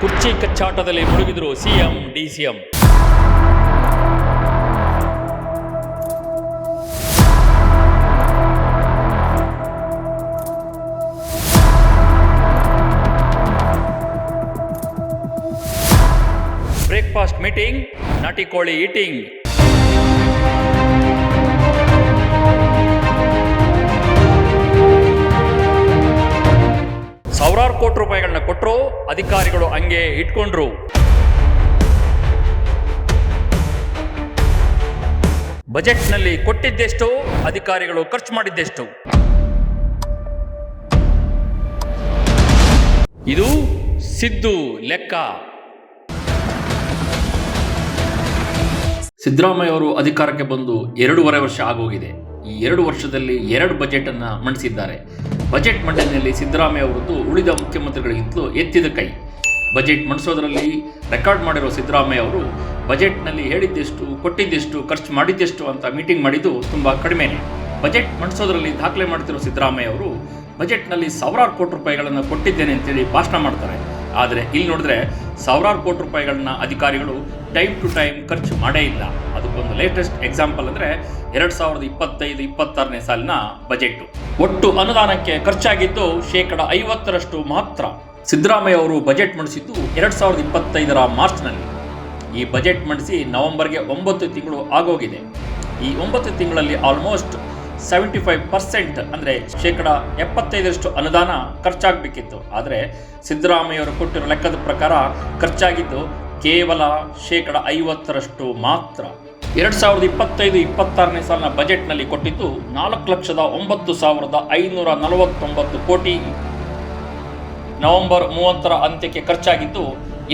ಕುರ್ಚಿ ಕಚ್ಚಾಟದಲ್ಲಿ ಮುಳುಗಿದ್ರು ಸಿಎಂ ಡಿಸಿಎಂ. ಬ್ರೇಕ್ಫಾಸ್ಟ್ ಮೀಟಿಂಗ್ ನಾಟಿ ಕೋಳಿ ಈಟಿಂಗ್. ಸಾವಿರಾರು ಕೋಟಿ ಕೊಟ್ಟರು ಅಧಿಕಾರಿಗಳು ಹಂಗೆ ಇಟ್ಕೊಂಡ್ರು. ಬಜೆಟ್ನಲ್ಲಿ ಕೊಟ್ಟಿದ್ದೆಷ್ಟು, ಅಧಿಕಾರಿಗಳು ಖರ್ಚು ಮಾಡಿದ್ದೆಷ್ಟು. ಇದು ಸಿದ್ದು ಲೆಕ್ಕ. ಸಿದ್ದರಾಮಯ್ಯ ಅವರು ಅಧಿಕಾರಕ್ಕೆ ಬಂದು ಎರಡೂವರೆ ವರ್ಷ ಆಗೋಗಿದೆ. ಈ ಎರಡು ವರ್ಷದಲ್ಲಿ ಎರಡು ಬಜೆಟ್ ಅನ್ನ ಮಂಡಿಸಿದ್ದಾರೆ. ಬಜೆಟ್ ಮಂಡನೆಯಲ್ಲಿ ಸಿದ್ದರಾಮಯ್ಯ ಅವರದ್ದು ಉಳಿದ ಮುಖ್ಯಮಂತ್ರಿಗಳಿಗಿಂತಲೂ ಎತ್ತಿದ ಕೈ. ಬಜೆಟ್ ಮಂಡಿಸೋದರಲ್ಲಿ ರೆಕಾರ್ಡ್ ಮಾಡಿರೋ ಸಿದ್ದರಾಮಯ್ಯ ಅವರು ಬಜೆಟ್ನಲ್ಲಿ ಹೇಳಿದ್ದೆಷ್ಟು, ಕೊಟ್ಟಿದ್ದೆಷ್ಟು, ಖರ್ಚು ಮಾಡಿದ್ದೆಷ್ಟು ಅಂತ ಮೀಟಿಂಗ್ ಮಾಡಿದ್ದು ತುಂಬ ಕಡಿಮೆನೆ. ಬಜೆಟ್ ಮಂಡಿಸೋದ್ರಲ್ಲಿ ದಾಖಲೆ ಮಾಡ್ತಿರೋ ಸಿದ್ದರಾಮಯ್ಯ ಅವರು ಬಜೆಟ್ನಲ್ಲಿ ಸಾವಿರಾರು ಕೋಟಿ ರೂಪಾಯಿಗಳನ್ನು ಕೊಟ್ಟಿದ್ದೇನೆ ಅಂತೇಳಿ ಭಾಷಣ ಮಾಡ್ತಾರೆ. ಆದರೆ ಇಲ್ಲಿ ನೋಡಿದ್ರೆ ಸಾವಿರಾರು ಕೋಟಿ ರೂಪಾಯಿಗಳನ್ನ ಅಧಿಕಾರಿಗಳು ಟೈಮ್ ಟು ಟೈಮ್ ಖರ್ಚು ಮಾಡೇ ಇಲ್ಲ. ಅದಕ್ಕೊಂದು ಲೇಟೆಸ್ಟ್ ಎಕ್ಸಾಂಪಲ್ ಅಂದರೆ ಎರಡು ಸಾವಿರದ ಇಪ್ಪತ್ತೈದು, ಇಪ್ಪತ್ತಾರನೇ ಸಾಲಿನ ಬಜೆಟ್ ಒಟ್ಟು ಅನುದಾನಕ್ಕೆ ಖರ್ಚಾಗಿದ್ದು ಶೇಕಡ ಐವತ್ತರಷ್ಟು ಮಾತ್ರ ಸಿದ್ದರಾಮಯ್ಯ ಅವರು ಬಜೆಟ್ ಮಂಡಿಸಿದ್ದು ಎರಡು ಸಾವಿರದ ಇಪ್ಪತ್ತೈದರ ಮಾರ್ಚ್ನಲ್ಲಿ. ಈ ಬಜೆಟ್ ಮಂಡಿಸಿ ನವೆಂಬರ್ಗೆ ಒಂಬತ್ತು ತಿಂಗಳು ಆಗೋಗಿದೆ. ಈ ಒಂಬತ್ತು ತಿಂಗಳಲ್ಲಿ ಆಲ್ಮೋಸ್ಟ್ ಸೆವೆಂಟಿ ಫೈವ್ ಪರ್ಸೆಂಟ್ ಅಂದರೆ ಶೇಕಡ ಎಪ್ಪತ್ತೈದರಷ್ಟು ಅನುದಾನ ಖರ್ಚಾಗಬೇಕಿತ್ತು. ಆದರೆ ಸಿದ್ದರಾಮಯ್ಯವರು ಕೊಟ್ಟಿರೋ ಲೆಕ್ಕದ ಪ್ರಕಾರ ಖರ್ಚಾಗಿದ್ದು ಕೇವಲ ಶೇಕಡ ಐವತ್ತರಷ್ಟು ಮಾತ್ರ. ಎರಡು ಸಾವಿರದ ಇಪ್ಪತ್ತೈದು ಇಪ್ಪತ್ತಾರನೇ ಸಾಲಿನ ಬಜೆಟ್ನಲ್ಲಿ ಕೊಟ್ಟಿದ್ದು ನಾಲ್ಕು ಲಕ್ಷದ ಒಂಬತ್ತು ಸಾವಿರದ ಐನೂರ ನಲವತ್ತೊಂಬತ್ತು ಕೋಟಿ. ನವೆಂಬರ್ ಮೂವತ್ತರ ಅಂತ್ಯಕ್ಕೆ ಖರ್ಚಾಗಿದ್ದು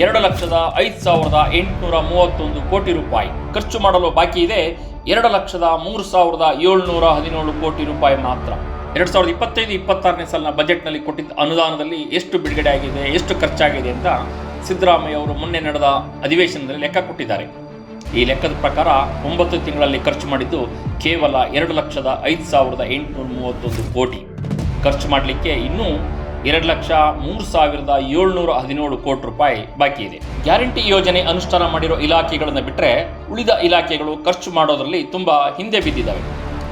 ಎರಡು ಲಕ್ಷದ ಐದು ಸಾವಿರದ ಎಂಟುನೂರ ಮೂವತ್ತೊಂದು ಕೋಟಿ ರೂಪಾಯಿ. ಖರ್ಚು ಮಾಡಲು ಬಾಕಿ ಇದೆ ಎರಡು ಲಕ್ಷದ ಮೂರು ಸಾವಿರದ ಏಳ್ನೂರ ಹದಿನೇಳು ಕೋಟಿ ರೂಪಾಯಿ ಮಾತ್ರ. ಎರಡು ಸಾವಿರದ ಇಪ್ಪತ್ತೈದು ಇಪ್ಪತ್ತಾರನೇ ಸಾಲಿನ ಬಜೆಟ್ನಲ್ಲಿ ಕೊಟ್ಟಿದ್ದ ಅನುದಾನದಲ್ಲಿ ಎಷ್ಟು ಬಿಡುಗಡೆ ಆಗಿದೆ ಎಷ್ಟು ಖರ್ಚಾಗಿದೆ ಅಂತ ಸಿದ್ದರಾಮಯ್ಯ ಅವರು ಮೊನ್ನೆ ನಡೆದ ಅಧಿವೇಶನದಲ್ಲಿ ಲೆಕ್ಕ ಕೊಟ್ಟಿದ್ದಾರೆ. ಈ ಲೆಕ್ಕದ ಪ್ರಕಾರ ಒಂಬತ್ತು ತಿಂಗಳಲ್ಲಿ ಖರ್ಚು ಮಾಡಿದ್ದು ಕೇವಲ ಎರಡು ಲಕ್ಷದ ಐದು ಸಾವಿರದ ಎಂಟುನೂರ ಮೂವತ್ತೊಂದು ಕೋಟಿ. ಖರ್ಚು ಮಾಡಲಿಕ್ಕೆ ಇನ್ನೂ ಎರಡು ಲಕ್ಷ ಮೂರು ಸಾವಿರದ ಏಳ್ನೂರ ಹದಿನೇಳು ಕೋಟಿ ರೂಪಾಯಿ ಬಾಕಿ ಇದೆ. ಗ್ಯಾರಂಟಿ ಯೋಜನೆ ಅನುಷ್ಠಾನ ಮಾಡಿರೋ ಇಲಾಖೆಗಳನ್ನು ಬಿಟ್ಟರೆ ಉಳಿದ ಇಲಾಖೆಗಳು ಖರ್ಚು ಮಾಡೋದರಲ್ಲಿ ತುಂಬ ಹಿಂದೆ ಬಿದ್ದಿದ್ದಾವೆ.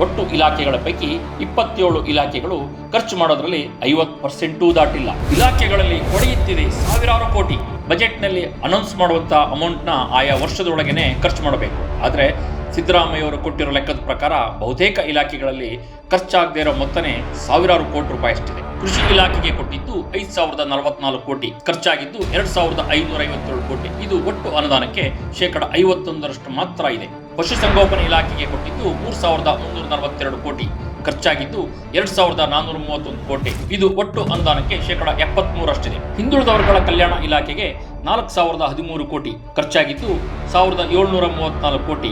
ಒಟ್ಟು ಇಲಾಖೆಗಳ ಪೈಕಿ ಇಪ್ಪತ್ತೇಳು ಇಲಾಖೆಗಳು ಖರ್ಚು ಮಾಡೋದರಲ್ಲಿ ಐವತ್ತು ಪರ್ಸೆಂಟೂ ದಾಟಿಲ್ಲ. ಇಲಾಖೆಗಳಲ್ಲಿ ಕೊಡೆಯುತ್ತಿದೆ ಸಾವಿರಾರು ಕೋಟಿ. ಬಜೆಟ್ನಲ್ಲಿ ಅನೌನ್ಸ್ ಮಾಡುವಂಥ ಅಮೌಂಟ್ನ ಆಯಾ ವರ್ಷದೊಳಗೇ ಖರ್ಚು ಮಾಡಬೇಕು. ಆದರೆ ಸಿದ್ದರಾಮಯ್ಯವರು ಕೊಟ್ಟಿರೋ ಲೆಕ್ಕದ ಪ್ರಕಾರ ಬಹುತೇಕ ಇಲಾಖೆಗಳಲ್ಲಿ ಖರ್ಚಾಗದೇ ಇರೋ ಮೊತ್ತನೇ ಸಾವಿರಾರು ಕೋಟಿ ರೂಪಾಯಿ ಅಷ್ಟಿದೆ ಕೃಷಿ ಇಲಾಖೆಗೆ ಕೊಟ್ಟಿದ್ದು ಐದು ಸಾವಿರದ ನಲವತ್ನಾಲ್ಕು ಕೋಟಿ. ಖರ್ಚಾಗಿದ್ದು ಎರಡ್ ಸಾವಿರದ ಐನೂರ ಐವತ್ತೇಳು ಕೋಟಿ. ಇದು ಒಟ್ಟು ಅನುದಾನಕ್ಕೆ ಶೇಕಡ ಐವತ್ತೊಂದರಷ್ಟು ಮಾತ್ರ ಇದೆ. ಪಶುಸಂಗೋಪನಾ ಇಲಾಖೆಗೆ ಕೊಟ್ಟಿದ್ದು ಮೂರು ಸಾವಿರದ ಮುನ್ನೂರ ನಲವತ್ತೆರಡು ಕೋಟಿ. ಖರ್ಚಾಗಿದ್ದು ಎರಡ್ ಸಾವಿರದ ನಾನ್ನೂರ ಮೂವತ್ತೊಂದು ಕೋಟಿ. ಇದು ಒಟ್ಟು ಅನುದಾನಕ್ಕೆ ಶೇಕಡ ಎಪ್ಪತ್ಮೂರಷ್ಟಿದೆ. ಹಿಂದುಳಿದ ವರ್ಗಗಳ ಕಲ್ಯಾಣ ಇಲಾಖೆಗೆ ನಾಲ್ಕು ಸಾವಿರದ ಹದಿಮೂರು ಕೋಟಿ. ಖರ್ಚಾಗಿದ್ದು ಸಾವಿರದ ಏಳ್ನೂರ ಮೂವತ್ನಾಲ್ಕು ಕೋಟಿ.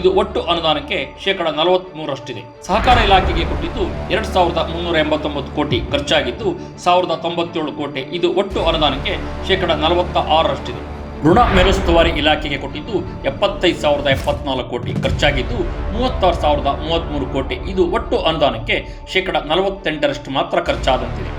ಇದು ಒಟ್ಟು ಅನುದಾನಕ್ಕೆ ಶೇಕಡ ನಲವತ್ಮೂರಷ್ಟಿದೆ. ಸಹಕಾರ ಇಲಾಖೆಗೆ ಕೊಟ್ಟಿದ್ದು ಎರಡ್ ಸಾವಿರದ ಮುನ್ನೂರ ಎಂಬತ್ತೊಂಬತ್ತು ಕೋಟಿ. ಖರ್ಚಾಗಿದ್ದು ಸಾವಿರದ ತೊಂಬತ್ತೇಳು ಕೋಟಿ. ಇದು ಒಟ್ಟು ಅನುದಾನಕ್ಕೆ ಶೇಕಡ ನಲವತ್ತ ಆರರಷ್ಟಿದೆ ಋಣ ಮೇಲುಸ್ತುವಾರಿ ಇಲಾಖೆಗೆ ಕೊಟ್ಟಿದ್ದು ಎಪ್ಪತ್ತೈದು ಸಾವಿರದ ಎಪ್ಪತ್ನಾಲ್ಕು ಕೋಟಿ ಖರ್ಚಾಗಿದ್ದು ಮೂವತ್ತಾರು ಸಾವಿರದ ಮೂವತ್ತ್ಮೂರು ಕೋಟಿ. ಇದು ಒಟ್ಟು ಅನುದಾನಕ್ಕೆ ಶೇಕಡ ನಲವತ್ತೆಂಟರಷ್ಟು ಮಾತ್ರ ಖರ್ಚಾದಂತಿದೆ.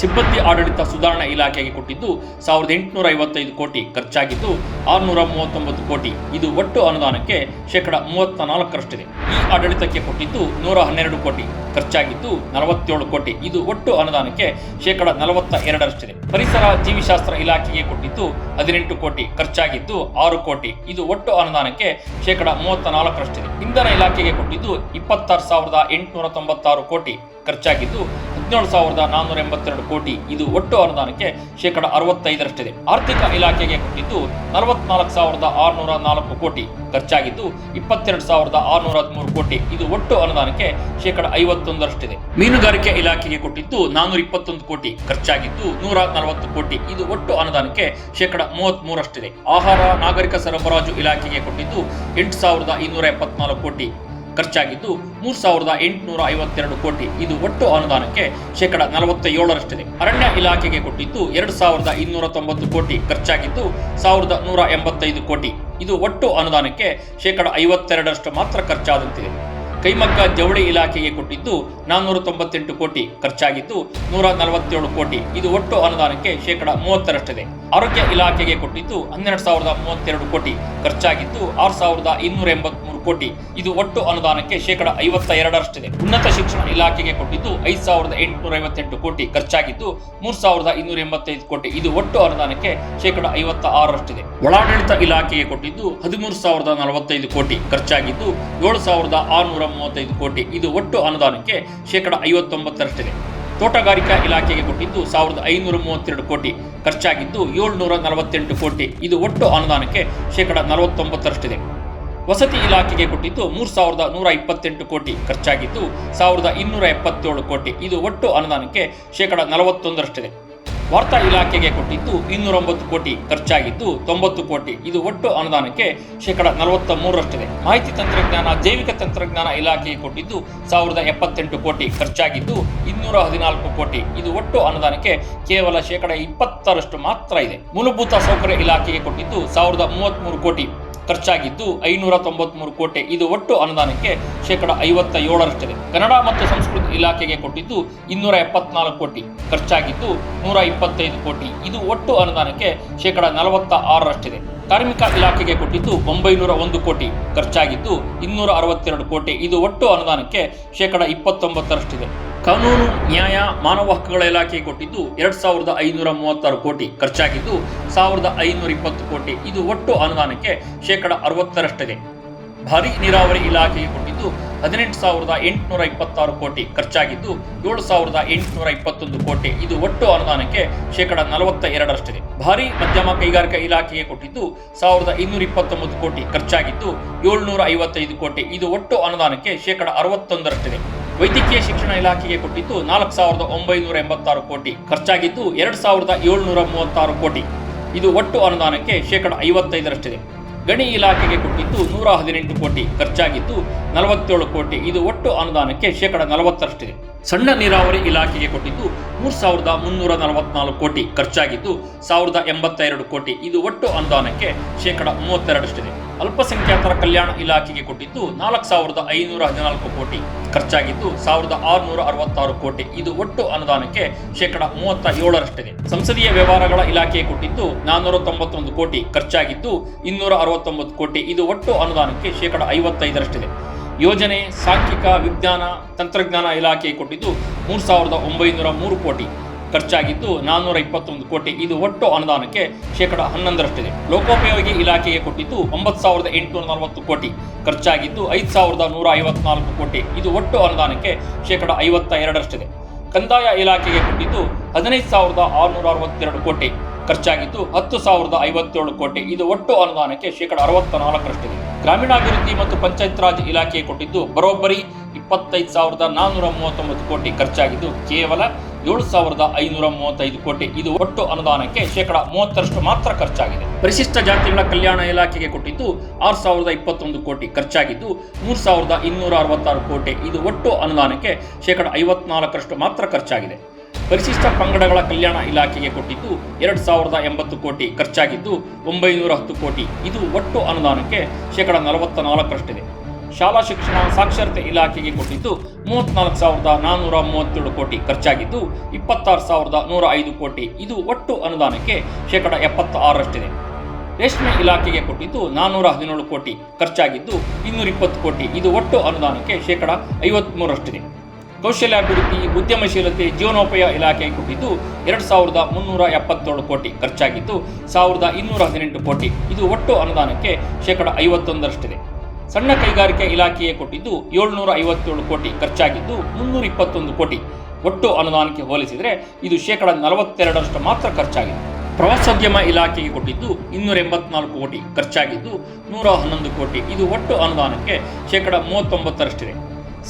ಸಿಬ್ಬಂದಿ ಆಡಳಿತ ಸುಧಾರಣಾ ಇಲಾಖೆಗೆ ಕೊಟ್ಟಿದ್ದು ಸಾವಿರದ ಎಂಟುನೂರ ಐವತ್ತೈದು ಕೋಟಿ ಖರ್ಚಾಗಿದ್ದು ಆರುನೂರ ಮೂವತ್ತೊಂಬತ್ತು ಕೋಟಿ. ಇದು ಒಟ್ಟು ಅನುದಾನಕ್ಕೆ ಶೇಕಡ ಮೂವತ್ತ ನಾಲ್ಕರಷ್ಟಿದೆ. ಈ ಆಡಳಿತಕ್ಕೆ ಕೊಟ್ಟಿದ್ದು ನೂರ ಹನ್ನೆರಡು ಕೋಟಿ. ಖರ್ಚಾಗಿದ್ದು ನಲವತ್ತೇಳು ಕೋಟಿ. ಇದು ಒಟ್ಟು ಅನುದಾನಕ್ಕೆ ಶೇಕಡ ನಲವತ್ತ ಎರಡರಷ್ಟಿದೆ. ಪರಿಸರ ಜೀವಿಶಾಸ್ತ್ರ ಇಲಾಖೆಗೆ ಕೊಟ್ಟಿದ್ದು ಹದಿನೆಂಟು ಕೋಟಿ. ಖರ್ಚಾಗಿದ್ದು ಆರು ಕೋಟಿ. ಇದು ಒಟ್ಟು ಅನುದಾನಕ್ಕೆ ಶೇಕಡ ಮೂವತ್ತ ನಾಲ್ಕರಷ್ಟಿದೆ. ಇಂಧನ ಇಲಾಖೆಗೆ ಕೊಟ್ಟಿದ್ದು ಇಪ್ಪತ್ತಾರು ಸಾವಿರದ ಎಂಟುನೂರ ತೊಂಬತ್ತಾರು ಕೋಟಿ. ಖರ್ಚಾಗಿದ್ದು ಹದಿನೇಳು ಸಾವಿರದ ನಾನ್ನೂರ ಎಂಬತ್ತೆರಡು ಕೋಟಿ. ಇದು ಒಟ್ಟು ಅನುದಾನಕ್ಕೆ ಶೇಕಡ ಅರವತ್ತೈದರಷ್ಟಿದೆ. ಆರ್ಥಿಕ ಇಲಾಖೆಗೆ ಕೊಟ್ಟಿದ್ದು ನಲವತ್ನಾಲ್ಕು ಸಾವಿರದ ಆರುನೂರ ನಾಲ್ಕು ಕೋಟಿ. ಖರ್ಚಾಗಿದ್ದು ಇಪ್ಪತ್ತೆರಡು ಸಾವಿರದ ಆರುನೂರ ಹದಿಮೂರು ಕೋಟಿ. ಇದು ಒಟ್ಟು ಅನುದಾನಕ್ಕೆ ಶೇಕಡ ಐವತ್ತೊಂದರಷ್ಟಿದೆ. ಮೀನುಗಾರಿಕೆ ಇಲಾಖೆಗೆ ಕೊಟ್ಟಿದ್ದು ನಾನ್ನೂರ ಇಪ್ಪತ್ತೊಂದು ಕೋಟಿ. ಖರ್ಚಾಗಿದ್ದು ನೂರ ನಲವತ್ತು ಕೋಟಿ. ಇದು ಒಟ್ಟು ಅನುದಾನಕ್ಕೆ ಶೇಕಡ ಮೂವತ್ತ್ ಮೂರಷ್ಟಿದೆ ಆಹಾರ, ನಾಗರಿಕ ಸರಬರಾಜು ಇಲಾಖೆಗೆ ಕೊಟ್ಟಿದ್ದು ಎಂಟು ಸಾವಿರದ ಇನ್ನೂರ ಎಪ್ಪತ್ನಾಲ್ಕು ಕೋಟಿ. ಖರ್ಚಾಗಿದ್ದು ಮೂರು ಸಾವಿರದ ಎಂಟುನೂರ ಐವತ್ತೆರಡು ಕೋಟಿ. ಇದು ಒಟ್ಟು ಅನುದಾನಕ್ಕೆ ಶೇಕಡ ನಲವತ್ತ ಏಳರಷ್ಟಿದೆ ಅರಣ್ಯ ಇಲಾಖೆಗೆ ಕೊಟ್ಟಿದ್ದು ಎರಡು ಸಾವಿರದ ಇನ್ನೂರ ತೊಂಬತ್ತು ಕೋಟಿ. ಖರ್ಚಾಗಿದ್ದು ಸಾವಿರದ ನೂರ ಎಂಬತ್ತೈದು ಕೋಟಿ. ಇದು ಒಟ್ಟು ಅನುದಾನಕ್ಕೆ ಶೇಕಡ ಐವತ್ತೆರಡರಷ್ಟು ಮಾತ್ರ ಖರ್ಚಾದಂತಿದೆ. ಕೈಮಗ್ಗ ಜವಳಿ ಇಲಾಖೆಗೆ ಕೊಟ್ಟಿದ್ದು ನಾನ್ನೂರ ತೊಂಬತ್ತೆಂಟು ಕೋಟಿ. ಖರ್ಚಾಗಿದ್ದು ನೂರ ನಲವತ್ತೇಳು ಕೋಟಿ. ಇದು ಒಟ್ಟು ಅನುದಾನಕ್ಕೆ ಶೇಕಡ ಮೂವತ್ತರಷ್ಟಿದೆ. ಆರೋಗ್ಯ ಇಲಾಖೆಗೆ ಕೊಟ್ಟಿದ್ದು ಹನ್ನೆರಡು ಸಾವಿರದ ಮೂವತ್ತೆರಡು ಕೋಟಿ. ಖರ್ಚಾಗಿದ್ದು ಆರು ಸಾವಿರದ ಇನ್ನೂರ ಎಂಬತ್ಮೂರು ಕೋಟಿ. ಇದು ಒಟ್ಟು ಅನುದಾನಕ್ಕೆ ಶೇಕಡ ಐವತ್ತ ಎರಡರಷ್ಟಿದೆ ಉನ್ನತ ಶಿಕ್ಷಣ ಇಲಾಖೆಗೆ ಕೊಟ್ಟಿದ್ದು ಐದು ಸಾವಿರದ ಎಂಟುನೂರ ಐವತ್ತೆಂಟು ಕೋಟಿ. ಖರ್ಚಾಗಿದ್ದು ಮೂರು ಸಾವಿರದ ಇನ್ನೂರ ಎಂಬತ್ತೈದು ಕೋಟಿ. ಇದು ಒಟ್ಟು ಅನುದಾನಕ್ಕೆ ಶೇಕಡ ಐವತ್ತ ಆರರಷ್ಟಿದೆ ಒಳಾಡಳಿತ ಇಲಾಖೆಗೆ ಕೊಟ್ಟಿದ್ದು ಹದಿಮೂರು ಸಾವಿರದ ನಲವತ್ತೈದು ಕೋಟಿ. ಖರ್ಚಾಗಿದ್ದು ಏಳು ಸಾವಿರದ ಆರುನೂರ ಮೂವತ್ತೈದು ಕೋಟಿ. ಇದು ಒಟ್ಟು ಅನುದಾನಕ್ಕೆ ಶೇಕಡ ಐವತ್ತೊಂಬತ್ತರಷ್ಟಿದೆ. ತೋಟಗಾರಿಕಾ ಇಲಾಖೆಗೆ ಕೊಟ್ಟಿದ್ದು ಸಾವಿರದ ಐನೂರ ಮೂವತ್ತೆರಡು ಕೋಟಿ. ಖರ್ಚಾಗಿದ್ದು ಏಳ್ನೂರ ನಲವತ್ತೆಂಟು ಕೋಟಿ. ಇದು ಒಟ್ಟು ಅನುದಾನಕ್ಕೆ ಶೇಕಡ ನಲವತ್ತೊಂಬತ್ತರಷ್ಟಿದೆ. ವಸತಿ ಇಲಾಖೆಗೆ ಕೊಟ್ಟಿದ್ದು ಮೂರು ಸಾವಿರದ ನೂರ ಇಪ್ಪತ್ತೆಂಟು ಕೋಟಿ. ಖರ್ಚಾಗಿದ್ದು ಸಾವಿರದ ಇನ್ನೂರ ಎಪ್ಪತ್ತೇಳು ಕೋಟಿ. ಇದು ಒಟ್ಟು ಅನುದಾನಕ್ಕೆ ಶೇಕಡ ನಲವತ್ತೊಂದರಷ್ಟಿದೆ. ವಾರ್ತಾ ಇಲಾಖೆಗೆ ಕೊಟ್ಟಿದ್ದು ಇನ್ನೂರೊಂಬತ್ತು ಕೋಟಿ ಖರ್ಚಾಗಿದ್ದು ತೊಂಬತ್ತು ಕೋಟಿ. ಇದು ಒಟ್ಟು ಅನುದಾನಕ್ಕೆ ಶೇಕಡ ನಲವತ್ತ ಮೂರರಷ್ಟಿದೆ ಮಾಹಿತಿ ತಂತ್ರಜ್ಞಾನ, ಜೈವಿಕ ತಂತ್ರಜ್ಞಾನ ಇಲಾಖೆಗೆ ಕೊಟ್ಟಿದ್ದು ಸಾವಿರದ ಎಪ್ಪತ್ತೆಂಟು ಕೋಟಿ ಖರ್ಚಾಗಿದ್ದು ಇನ್ನೂರ ಹದಿನಾಲ್ಕು ಕೋಟಿ. ಇದು ಒಟ್ಟು ಅನುದಾನಕ್ಕೆ ಕೇವಲ ಶೇಕಡ ಇಪ್ಪತ್ತರಷ್ಟು ಮಾತ್ರ ಇದೆ. ಮೂಲಭೂತ ಸೌಕರ್ಯ ಇಲಾಖೆಗೆ ಕೊಟ್ಟಿದ್ದು ಸಾವಿರದ ಮೂವತ್ತ್ಮೂರು ಕೋಟಿ. ಖರ್ಚಾಗಿದ್ದು ಐನೂರ ತೊಂಬತ್ಮೂರು ಕೋಟಿ. ಇದು ಒಟ್ಟು ಅನುದಾನಕ್ಕೆ ಶೇಕಡ ಐವತ್ತ ಏಳರಷ್ಟಿದೆ ಕನ್ನಡ ಮತ್ತು ಸಂಸ್ಕೃತಿ ಇಲಾಖೆಗೆ ಕೊಟ್ಟಿದ್ದು ಇನ್ನೂರ ಎಪ್ಪತ್ನಾಲ್ಕು ಕೋಟಿ. ಖರ್ಚಾಗಿದ್ದು ನೂರ ಇಪ್ಪತ್ತೈದು ಕೋಟಿ. ಇದು ಒಟ್ಟು ಅನುದಾನಕ್ಕೆ ಶೇಕಡ ನಲವತ್ತ ಆರರಷ್ಟಿದೆ ಕಾರ್ಮಿಕ ಇಲಾಖೆಗೆ ಕೊಟ್ಟಿದ್ದು ಒಂಬೈನೂರ ಒಂದು ಕೋಟಿ. ಖರ್ಚಾಗಿದ್ದು ಇನ್ನೂರ ಅರವತ್ತೆರಡು ಕೋಟಿ. ಇದು ಒಟ್ಟು ಅನುದಾನಕ್ಕೆ ಶೇಕಡ ಇಪ್ಪತ್ತೊಂಬತ್ತರಷ್ಟಿದೆ. ಕಾನೂನು, ನ್ಯಾಯ, ಮಾನವ ಹಕ್ಕುಗಳ ಇಲಾಖೆಗೆ ಕೊಟ್ಟಿದ್ದು ಎರಡ್ ಸಾವಿರದ ಐನೂರ ಮೂವತ್ತಾರು ಕೋಟಿ. ಖರ್ಚಾಗಿದ್ದು ಸಾವಿರದ ಐನೂರ ಇಪ್ಪತ್ತು ಕೋಟಿ. ಇದು ಒಟ್ಟು ಅನುದಾನಕ್ಕೆ ಶೇಕಡ ಅರವತ್ತರಷ್ಟಿದೆ. ಭಾರಿ ನೀರಾವರಿ ಇಲಾಖೆಗೆ ಕೊಟ್ಟಿದ್ದು ಹದಿನೆಂಟು ಸಾವಿರದ ಎಂಟುನೂರ ಇಪ್ಪತ್ತಾರು ಕೋಟಿ ಖರ್ಚಾಗಿದ್ದು, ಏಳು ಸಾವಿರದ ಎಂಟುನೂರ ಇಪ್ಪತ್ತೊಂದು ಕೋಟಿ ಇದು ಒಟ್ಟು ಅನುದಾನಕ್ಕೆ ಶೇಕಡ ನಲವತ್ತ ಎರಡರಷ್ಟಿದೆ. ಭಾರಿ ಮಧ್ಯಮ ಕೈಗಾರಿಕಾ ಇಲಾಖೆಗೆ ಕೊಟ್ಟಿದ್ದು, ಸಾವಿರದ ಇನ್ನೂರ ಇಪ್ಪತ್ತೊಂಬತ್ತು ಕೋಟಿ ಖರ್ಚಾಗಿದ್ದು, ಏಳ್ನೂರ ಐವತ್ತೈದು ಕೋಟಿ ಇದು ಒಟ್ಟು ಅನುದಾನಕ್ಕೆ ಶೇಕಡ ಅರವತ್ತೊಂದರಷ್ಟಿದೆ. ವೈದ್ಯಕೀಯ ಶಿಕ್ಷಣ ಇಲಾಖೆಗೆ ಕೊಟ್ಟಿದ್ದು, ನಾಲ್ಕು ಸಾವಿರದ ಒಂಬೈನೂರ ಎಂಬತ್ತಾರು ಕೋಟಿ ಖರ್ಚಾಗಿದ್ದು, ಎರಡು ಸಾವಿರದ ಏಳ್ನೂರ ಮೂವತ್ತಾರು ಕೋಟಿ ಇದು ಒಟ್ಟು ಅನುದಾನಕ್ಕೆ ಶೇಕಡ ಐವತ್ತೈದರಷ್ಟಿದೆ. ಗಣಿ ಇಲಾಖೆಗೆ ಕೊಟ್ಟಿದ್ದು ನೂರ ಹದಿನೆಂಟು ಕೋಟಿ ಖರ್ಚಾಗಿದ್ದು ನಲವತ್ತೇಳು ಕೋಟಿ. ಇದು ಒಟ್ಟು ಅನುದಾನಕ್ಕೆ ಶೇಕಡ ನಲವತ್ತರಷ್ಟಿದೆ. ಸಣ್ಣ ನೀರಾವರಿ ಇಲಾಖೆಗೆ ಕೊಟ್ಟಿದ್ದು ಮೂರು ಸಾವಿರದ ಮುನ್ನೂರ ನಲವತ್ನಾಲ್ಕು ಕೋಟಿ ಖರ್ಚಾಗಿದ್ದು ಸಾವಿರದ ಎಂಬತ್ತ ಎರಡು ಕೋಟಿ. ಇದು ಒಟ್ಟು ಅನುದಾನಕ್ಕೆ ಶೇಕಡ ಮೂವತ್ತೆರಡಷ್ಟಿದೆ ಅಲ್ಪಸಂಖ್ಯಾತರ ಕಲ್ಯಾಣ ಇಲಾಖೆಗೆ ಕೊಟ್ಟಿದ್ದು ನಾಲ್ಕು ಸಾವಿರದ ಐನೂರ ಹದಿನಾಲ್ಕು ಕೋಟಿ ಖರ್ಚಾಗಿದ್ದು ಸಾವಿರದ ಆರುನೂರ ಅರವತ್ತಾರು ಕೋಟಿ. ಇದು ಒಟ್ಟು ಅನುದಾನಕ್ಕೆ ಶೇಕಡ ಮೂವತ್ತ ಏಳರಷ್ಟಿದೆ ಸಂಸದೀಯ ವ್ಯವಹಾರಗಳ ಇಲಾಖೆ ಕೊಟ್ಟಿದ್ದು ನಾನ್ನೂರ ತೊಂಬತ್ತೊಂದು ಕೋಟಿ ಖರ್ಚಾಗಿದ್ದು ಇನ್ನೂರ ಅರವತ್ತೊಂಬತ್ತು ಕೋಟಿ. ಇದು ಒಟ್ಟು ಅನುದಾನಕ್ಕೆ ಶೇಕಡ ಐವತ್ತೈದರಷ್ಟಿದೆ ಯೋಜನೆ, ಸಾಂಖ್ಯಿಕ ವಿಜ್ಞಾನ, ತಂತ್ರಜ್ಞಾನ ಇಲಾಖೆಗೆ ಕೊಟ್ಟಿದ್ದು ಮೂರು ಸಾವಿರದ ಒಂಬೈನೂರ ಮೂರು ಕೋಟಿ. ಖರ್ಚಾಗಿದ್ದು ನಾನ್ನೂರ ಇಪ್ಪತ್ತೊಂದು ಕೋಟಿ. ಇದು ಒಟ್ಟು ಅನುದಾನಕ್ಕೆ ಶೇಕಡ ಹನ್ನೊಂದರಷ್ಟಿದೆ. ಲೋಕೋಪಯೋಗಿ ಇಲಾಖೆಗೆ ಕೊಟ್ಟಿದ್ದು ಒಂಬತ್ತು ಸಾವಿರದ ಎಂಟುನೂರ ನಲವತ್ತು ಕೋಟಿ. ಖರ್ಚಾಗಿದ್ದು ಐದು ಸಾವಿರದ ನೂರ ಐವತ್ನಾಲ್ಕು ಕೋಟಿ. ಇದು ಒಟ್ಟು ಅನುದಾನಕ್ಕೆ ಶೇಕಡ ಐವತ್ತ ಎರಡರಷ್ಟಿದೆ. ಕಂದಾಯ ಇಲಾಖೆಗೆ ಕೊಟ್ಟಿದ್ದು ಹದಿನೈದು ಸಾವಿರದ ಆರುನೂರ ಅರವತ್ತೆರಡು ಕೋಟಿ. ಖರ್ಚಾಗಿದ್ದು ಹತ್ತು ಸಾವಿರದ ಐವತ್ತೇಳು ಕೋಟಿ. ಇದು ಒಟ್ಟು ಅನುದಾನಕ್ಕೆ ಶೇಕಡ ಅರವತ್ತ ನಾಲ್ಕರಷ್ಟಿದೆ ಗ್ರಾಮೀಣಾಭಿವೃದ್ಧಿ ಮತ್ತು ಪಂಚಾಯತ್ ರಾಜ್ ಇಲಾಖೆಗೆ ಕೊಟ್ಟಿದ್ದು ಬರೋಬ್ಬರಿ ಇಪ್ಪತ್ತೈದು ಸಾವಿರದ ನಾನ್ನೂರ ಮೂವತ್ತೊಂಬತ್ತು ಕೋಟಿ ಖರ್ಚಾಗಿದ್ದು ಕೇವಲ ಏಳು ಸಾವಿರದ ಐನೂರ ಮೂವತ್ತೈದು ಕೋಟಿ. ಇದು ಒಟ್ಟು ಅನುದಾನಕ್ಕೆ ಶೇಕಡ ಮೂವತ್ತರಷ್ಟು ಮಾತ್ರ ಖರ್ಚಾಗಿದೆ. ಪರಿಶಿಷ್ಟ ಜಾತಿಗಳ ಕಲ್ಯಾಣ ಇಲಾಖೆಗೆ ಕೊಟ್ಟಿದ್ದು ಆರು ಸಾವಿರದ ಇಪ್ಪತ್ತೊಂದು ಕೋಟಿ ಖರ್ಚಾಗಿದ್ದು ಮೂರು ಸಾವಿರದ ಇನ್ನೂರ ಅರವತ್ತಾರು ಕೋಟಿ. ಇದು ಒಟ್ಟು ಅನುದಾನಕ್ಕೆ ಶೇಕಡ ಐವತ್ನಾಲ್ಕರಷ್ಟು ಮಾತ್ರ ಖರ್ಚಾಗಿದೆ. ಪರಿಶಿಷ್ಟ ಪಂಗಡಗಳ ಕಲ್ಯಾಣ ಇಲಾಖೆಗೆ ಕೊಟ್ಟಿದ್ದು ಎರಡು ಸಾವಿರದ ಎಂಬತ್ತು ಕೋಟಿ ಖರ್ಚಾಗಿದ್ದು ಒಂಬೈನೂರ ಹತ್ತು ಕೋಟಿ. ಇದು ಒಟ್ಟು ಅನುದಾನಕ್ಕೆ ಶೇಕಡ ನಲವತ್ತ ನಾಲ್ಕರಷ್ಟಿದೆ ಶಾಲಾ ಶಿಕ್ಷಣ ಸಾಕ್ಷರತೆ ಇಲಾಖೆಗೆ ಕೊಟ್ಟಿದ್ದು ಮೂವತ್ನಾಲ್ಕು ಸಾವಿರದ ನಾನ್ನೂರ ಮೂವತ್ತೇಳು ಕೋಟಿ ಖರ್ಚಾಗಿದ್ದು ಇಪ್ಪತ್ತಾರು ಸಾವಿರದ ನೂರ ಐದು ಕೋಟಿ. ಇದು ಒಟ್ಟು ಅನುದಾನಕ್ಕೆ ಶೇಕಡ ಎಪ್ಪತ್ತ ಆರರಷ್ಟಿದೆ ರೇಷ್ಮೆ ಇಲಾಖೆಗೆ ಕೊಟ್ಟಿದ್ದು ನಾನ್ನೂರ ಹದಿನೇಳು ಕೋಟಿ ಖರ್ಚಾಗಿದ್ದು ಇನ್ನೂರ ಇಪ್ಪತ್ತು ಕೋಟಿ. ಇದು ಒಟ್ಟು ಅನುದಾನಕ್ಕೆ ಶೇಕಡ ಐವತ್ಮೂರರಷ್ಟಿದೆ. ಕೌಶಲ್ಯಾಭಿವೃದ್ಧಿ ಉದ್ಯಮಶೀಲತೆ, ಜೀವನೋಪಾಯ ಇಲಾಖೆ ಕೊಟ್ಟಿದ್ದು ಎರಡು ಸಾವಿರದ ಮುನ್ನೂರ ಎಪ್ಪತ್ತೇಳು ಕೋಟಿ ಖರ್ಚಾಗಿದ್ದು ಸಾವಿರದ ಇನ್ನೂರ ಹದಿನೆಂಟು ಕೋಟಿ. ಇದು ಒಟ್ಟು ಅನುದಾನಕ್ಕೆ ಶೇಕಡ ಐವತ್ತೊಂದರಷ್ಟಿದೆ. ಸಣ್ಣ ಕೈಗಾರಿಕೆ ಇಲಾಖೆಯೇ ಕೊಟ್ಟಿದ್ದು ಏಳ್ನೂರ ಐವತ್ತೇಳು ಕೋಟಿ ಖರ್ಚಾಗಿದ್ದು ಮುನ್ನೂರ ಇಪ್ಪತ್ತೊಂದು ಕೋಟಿ. ಒಟ್ಟು ಅನುದಾನಕ್ಕೆ ಹೋಲಿಸಿದರೆ ಇದು ಶೇಕಡ ನಲವತ್ತೆರಡರಷ್ಟು ಮಾತ್ರ ಖರ್ಚಾಗಿದೆ. ಪ್ರವಾಸೋದ್ಯಮ ಇಲಾಖೆಗೆ ಕೊಟ್ಟಿದ್ದು ಇನ್ನೂರ ಎಂಬತ್ನಾಲ್ಕು ಕೋಟಿ ಖರ್ಚಾಗಿದ್ದು ನೂರ ಹನ್ನೊಂದು ಕೋಟಿ. ಇದು ಒಟ್ಟು ಅನುದಾನಕ್ಕೆ ಶೇಕಡ ಮೂವತ್ತೊಂಬತ್ತರಷ್ಟಿದೆ.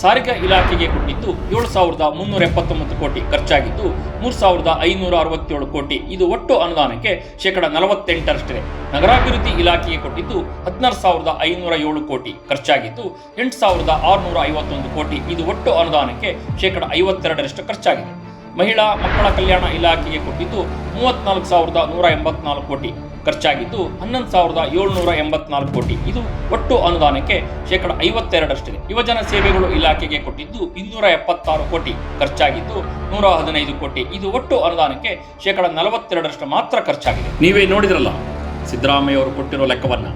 ಸಾರಿಗೆ ಇಲಾಖೆಗೆ ಕೊಟ್ಟಿದ್ದು ಏಳು ಸಾವಿರದ ಮುನ್ನೂರ ಎಪ್ಪತ್ತೊಂಬತ್ತು ಕೋಟಿ ಖರ್ಚಾಗಿದ್ದು, ಮೂರು ಸಾವಿರದ ಐನೂರ ಅರವತ್ತೇಳು ಕೋಟಿ. ಇದು ಒಟ್ಟು ಅನುದಾನಕ್ಕೆ ಶೇಕಡ ನಲವತ್ತೆಂಟರಷ್ಟಿದೆ. ನಗರಾಭಿವೃದ್ಧಿ ಇಲಾಖೆಗೆ ಕೊಟ್ಟಿದ್ದು ಹದಿನಾರು ಸಾವಿರದ ಐನೂರ ಏಳು ಕೋಟಿ ಖರ್ಚಾಗಿದ್ದು, ಎಂಟು ಸಾವಿರದ ಆರುನೂರ ಐವತ್ತೊಂದು ಕೋಟಿ. ಇದು ಒಟ್ಟು ಅನುದಾನಕ್ಕೆ ಶೇಕಡ ಐವತ್ತೆರಡರಷ್ಟು ಖರ್ಚಾಗಿದೆ. ಮಹಿಳಾ ಮಕ್ಕಳ ಕಲ್ಯಾಣ ಇಲಾಖೆಗೆ ಕೊಟ್ಟಿದ್ದು ಮೂವತ್ನಾಲ್ಕು ಸಾವಿರದ ನೂರ ಎಂಬತ್ನಾಲ್ಕು ಕೋಟಿ. ಖರ್ಚಾಗಿದ್ದು ಹನ್ನೊಂದು ಸಾವಿರದ ಏಳ್ನೂರ ಎಂಬತ್ನಾಲ್ಕು ಕೋಟಿ. ಇದು ಒಟ್ಟು ಅನುದಾನಕ್ಕೆ ಶೇಕಡ ಐವತ್ತೆರಡರಷ್ಟಿದೆ. ಯುವಜನ ಸೇವೆಗಳು ಇಲಾಖೆಗೆ ಕೊಟ್ಟಿದ್ದು ಇನ್ನೂರ ಎಪ್ಪತ್ತಾರು ಕೋಟಿ. ಖರ್ಚಾಗಿದ್ದು ನೂರ ಹದಿನೈದು ಕೋಟಿ. ಇದು ಒಟ್ಟು ಅನುದಾನಕ್ಕೆ ಶೇಕಡ ನಲವತ್ತೆರಡರಷ್ಟು ಮಾತ್ರ ಖರ್ಚಾಗಿದೆ. ನೀವೇ ನೋಡಿದ್ರಲ್ಲ, ಸಿದ್ದರಾಮಯ್ಯ ಅವರು ಕೊಟ್ಟಿರೋ ಲೆಕ್ಕವನ್ನ.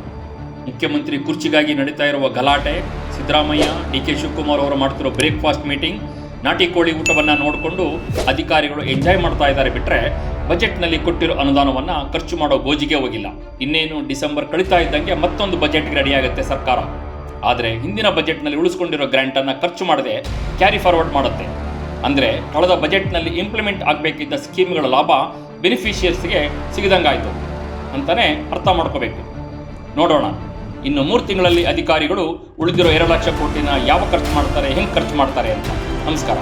ಮುಖ್ಯಮಂತ್ರಿ ಕುರ್ಚಿಗಾಗಿ ನಡೀತಾ ಇರುವ ಗಲಾಟೆ, ಸಿದ್ದರಾಮಯ್ಯ, ಡಿ ಕೆ ಶಿವಕುಮಾರ್ ಅವರು ಮಾಡ್ತಿರೋ ಬ್ರೇಕ್ಫಾಸ್ಟ್ ಮೀಟಿಂಗ್, ನಾಟಿ ಕೋಳಿ ಊಟವನ್ನು ನೋಡಿಕೊಂಡು ಅಧಿಕಾರಿಗಳು ಎಂಜಾಯ್ ಮಾಡ್ತಾ ಇದ್ದಾರೆ ಬಿಟ್ಟರೆ ಬಜೆಟ್ನಲ್ಲಿ ಕೊಟ್ಟಿರೋ ಅನುದಾನವನ್ನು ಖರ್ಚು ಮಾಡೋ ಗೋಜಿಗೆ ಹೋಗಿಲ್ಲ. ಇನ್ನೇನು ಡಿಸೆಂಬರ್ ಕಳೀತಾ ಇದ್ದಂಗೆ ಮತ್ತೊಂದು ಬಜೆಟ್ಗೆ ರೆಡಿಯಾಗುತ್ತೆ ಸರ್ಕಾರ. ಆದರೆ ಹಿಂದಿನ ಬಜೆಟ್ನಲ್ಲಿ ಉಳಿಸ್ಕೊಂಡಿರೋ ಗ್ರ್ಯಾಂಟನ್ನು ಖರ್ಚು ಮಾಡದೆ ಕ್ಯಾರಿ ಫಾರ್ವರ್ಡ್ ಮಾಡುತ್ತೆ. ಅಂದರೆ ಕಳೆದ ಬಜೆಟ್ನಲ್ಲಿ ಇಂಪ್ಲಿಮೆಂಟ್ ಆಗಬೇಕಿದ್ದ ಸ್ಕೀಮ್ಗಳ ಲಾಭ ಬೆನಿಫಿಷಿಯರ್ಸ್ಗೆ ಸಿಗದಂಗಾಯಿತು. ಅಂತಲೇ ಅರ್ಥ ಮಾಡ್ಕೋಬೇಕು. ನೋಡೋಣ. ಇನ್ನು ಮೂರು ತಿಂಗಳಲ್ಲಿ ಅಧಿಕಾರಿಗಳು ಉಳಿದಿರೋ ಎರಡು ಲಕ್ಷ ಕೋಟಿನ ಯಾವ ಖರ್ಚು ಮಾಡ್ತಾರೆ, ಹೆಂಗೆ ಖರ್ಚು ಮಾಡ್ತಾರೆ ಅಂತ. ನಮಸ್ಕಾರ.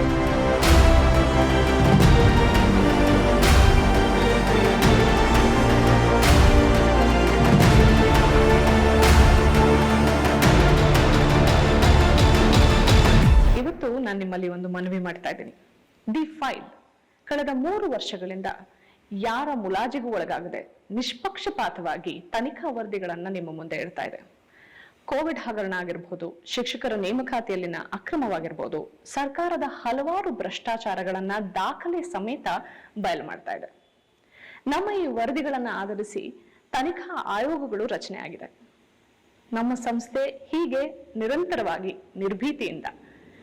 ನಿಮ್ಮಲ್ಲಿ ಒಂದು ಮನವಿ ಮಾಡ್ತಾ ಇದ್ದೀನಿ. ದಿ ಫೈಲ್ ಕಳೆದ ಮೂರು ವರ್ಷಗಳಿಂದ ಯಾರ ಮುಲಾಜಿಗೂ ಒಳಗಾಗದೆ ನಿಷ್ಪಕ್ಷಪಾತವಾಗಿ ತನಿಖಾ ವರದಿಗಳನ್ನು ನಿಮ್ಮ ಮುಂದೆ ಇಡ್ತಾ ಇದೆ. ಕೋವಿಡ್ ಹಗರಣ ಆಗಿರ್ಬೋದು, ಶಿಕ್ಷಕರ ನೇಮಕಾತಿಯಲ್ಲಿನ ಅಕ್ರಮವಾಗಿರಬಹುದು ಸರ್ಕಾರದ ಹಲವಾರು ಭ್ರಷ್ಟಾಚಾರಗಳನ್ನ ದಾಖಲೆ ಸಮೇತ ಬಯಲು ಮಾಡ್ತಾ ಇದೆ. ನಮ್ಮ ಈ ವರದಿಗಳನ್ನು ಆಧರಿಸಿ ತನಿಖಾ ಆಯೋಗಗಳು ರಚನೆ ನಮ್ಮ ಸಂಸ್ಥೆ ಹೀಗೆ ನಿರಂತರವಾಗಿ ನಿರ್ಭೀತಿಯಿಂದ